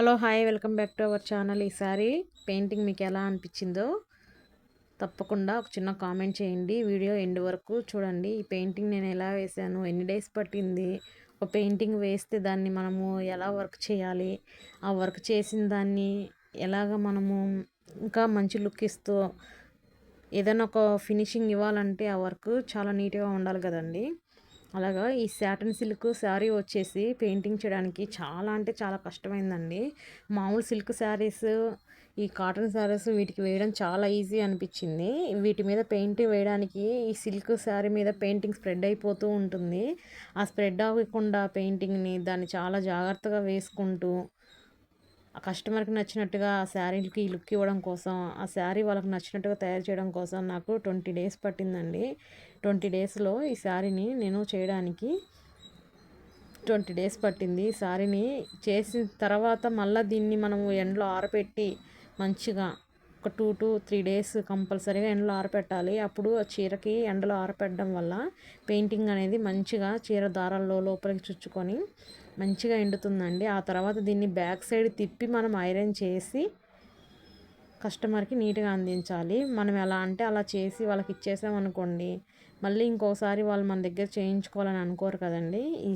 Hello hi welcome back to our channel. ఈసారి painting మీకు ఎలా అనిపించిందో తప్పకుండా ఒక చిన్న కామెంట్ చేయండి. వీడియో ఎండ్ వరకు చూడండి. ఈ పెయింటింగ్ నేను ఎలా వేసాను ఎన్ని డేస్ పట్టింది ఒక పెయింటింగ్ వేస్తే దాన్ని మనము ఎలా వర్క్ చేయాలి ఆ వర్క్ చేసిన దాన్ని ఎలాగ మనము ఇంకా మంచి లుక్ ఇస్తూ ఏదైనా ఒక ఫినిషింగ్ ఇవ్వాలంటే ఆ వర్క్ చాలా నీట్గా ఉండాలి కదండి. అలాగా ఈ శాటన్ సిల్క్ శారీ వచ్చేసి పెయింటింగ్ చేయడానికి చాలా అంటే చాలా కష్టమైందండి. మామూలు సిల్క్ శారీస్ ఈ కాటన్ శారీస్ వీటికి వేయడం చాలా ఈజీ అనిపించింది. వీటి మీద పెయింట్ వేయడానికి ఈ సిల్క్ శారీ మీద పెయింటింగ్ స్ప్రెడ్ అయిపోతూ ఉంటుంది. ఆ స్ప్రెడ్ అవ్వకుండా పెయింటింగ్ని దాన్ని చాలా జాగ్రత్తగా వేసుకుంటూ కస్టమర్కి నచ్చినట్టుగా ఆ శారీకి లుక్ ఇవ్వడం కోసం ఆ శారీ వాళ్ళకి నచ్చినట్టుగా తయారు చేయడం కోసం నాకు ట్వంటీ డేస్ పట్టిందండి. ట్వంటీ డేస్లో ఈ శారీని నేను చేయడానికి ట్వంటీ డేస్ పట్టింది. ఈ శారీని చేసిన తర్వాత మళ్ళీ దీన్ని మనము ఎండలో ఆరబెట్టి మంచిగా ఒక టూ టు త్రీ డేస్ కంపల్సరీగా ఎండలో ఆరపెట్టాలి. అప్పుడు ఆ చీరకి ఎండలో ఆరపెట్టడం వల్ల పెయింటింగ్ అనేది మంచిగా చీర దారాల్లో లోపలికి చుచ్చుకొని మంచిగా ఎండుతుందండి. ఆ తర్వాత దీన్ని బ్యాక్ సైడ్ తిప్పి మనం ఐరన్ చేసి కస్టమర్కి నీట్గా అందించాలి. మనం ఎలా అంటే అలా చేసి వాళ్ళకి ఇచ్చేసామనుకోండి మళ్ళీ ఇంకోసారి వాళ్ళు మన దగ్గర చేయించుకోవాలని అనుకోరు కదండి. ఈ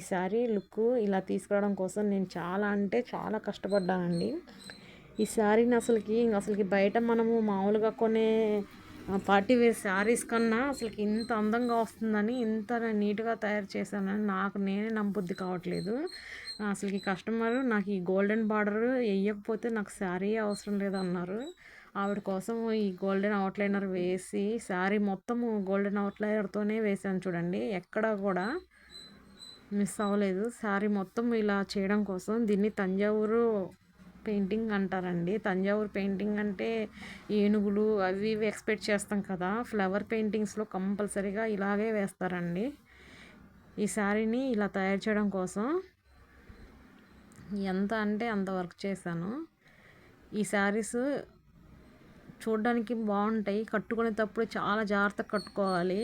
లుక్ ఇలా తీసుకురావడం కోసం నేను చాలా అంటే చాలా కష్టపడ్డానండి. ఈ శారీని అసలుకి అసలుకి బయట మనము మామూలుగా కొనే పార్టీ వేర్ శారీస్ కన్నా అసలుకి ఇంత అందంగా వస్తుందని ఇంత నీట్గా తయారు చేశానని నాకు నేనే నమ్మబుద్ధి కావట్లేదు. అసలుకి కస్టమర్ నాకు ఈ గోల్డెన్ బార్డర్ వేయకపోతే నాకు శారీ అవసరం లేదన్నారు. ఆవిడ కోసం ఈ గోల్డెన్ అవుట్లైనర్ వేసి శారీ మొత్తం గోల్డెన్ అవుట్లైనర్తోనే వేసాను చూడండి. ఎక్కడ కూడా మిస్ అవ్వలేదు. శారీ మొత్తం ఇలా చేయడం కోసం దీన్ని తంజావూరు పెయింటింగ్ అంటారండి. తంజావూరు పెయింటింగ్ అంటే ఏనుగులు అవి ఇవి ఎక్స్పెక్ట్ చేస్తాం కదా. ఫ్లవర్ పెయింటింగ్స్లో కంపల్సరీగా ఇలాగే వేస్తారండి. ఈ శారీని ఇలా తయారు చేయడం కోసం ఎంత అంటే అంత వర్క్ చేశాను. ఈ శారీస్ చూడడానికి బాగుంటాయి. కట్టుకునేటప్పుడు చాలా జాగ్రత్తగా కట్టుకోవాలి.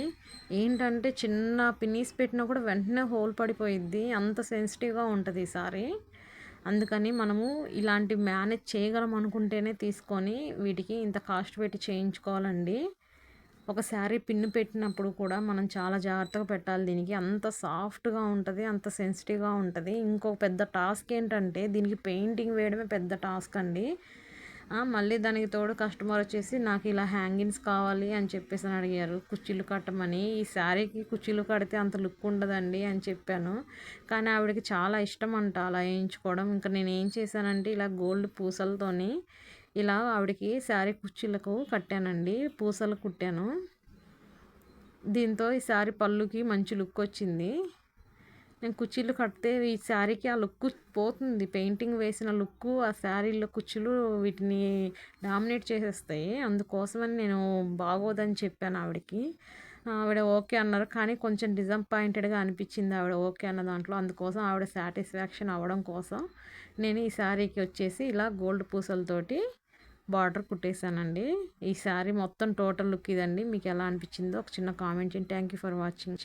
ఏంటంటే చిన్న పిన్నీస్ పెట్టినా కూడా వెంటనే హోల్ పడిపోయిద్ది. అంత సెన్సిటివ్గా ఉంటుంది ఈ సారీ. అందుకని మనము ఇలాంటి మేనేజ్ చేయగలం అనుకుంటేనే తీసుకొని వీటికి ఇంత కాస్ట్ పెట్టి చేయించుకోవాలండి. ఒక శారీ పిన్ను పెట్టినప్పుడు కూడా మనం చాలా జాగ్రత్తగా పెట్టాలి దీనికి. అంత సాఫ్ట్గా ఉంటుంది అంత సెన్సిటివ్గా ఉంటుంది. ఇంకొక పెద్ద టాస్క్ ఏంటంటే దీనికి పెయింటింగ్ వేయడమే పెద్ద టాస్క్ అండి. మళ్ళీ దానికి తోడు కస్టమర్ వచ్చేసి నాకు ఇలా హ్యాంగింగ్స్ కావాలి అని చెప్పేసి అని అడిగారు. కుర్చీలు కట్టమని. ఈ శారీకి కుర్చీలు కడితే అంత లుక్ ఉండదండి అని చెప్పాను. కానీ ఆవిడకి చాలా ఇష్టం అంట అలా వేయించుకోవడం. ఇంకా నేను ఏం చేశానంటే ఇలా గోల్డ్ పూసలతోని ఇలా ఆవిడకి శారీ కుర్చీలకు కట్టానండి. పూసలు కుట్టాను. దీంతో ఈ శారీ పళ్ళుకి మంచి లుక్ వచ్చింది. నేను కుర్చీలు కడితే ఈ శారీకి ఆ లుక్ పోతుంది. పెయింటింగ్ వేసిన లుక్ ఆ శారీలో కుర్చీలు వీటిని డామినేట్ చేసేస్తాయి. అందుకోసమని నేను బాగోదని చెప్పాను ఆవిడకి. ఆవిడ ఓకే అన్నారు. కానీ కొంచెం డిసప్పాయింటెడ్గా అనిపించింది ఆవిడ ఓకే అన్న దాంట్లో. అందుకోసం ఆవిడ సాటిస్ఫాక్షన్ అవ్వడం కోసం నేను ఈ శారీకి వచ్చేసి ఇలా గోల్డ్ పూసలతోటి బార్డర్ కుట్టేశానండి. ఈ శారీ మొత్తం టోటల్ లుక్ ఇదండి. మీకు ఎలా అనిపించిందో ఒక చిన్న కామెంట్ చేయండి. Thank you for watching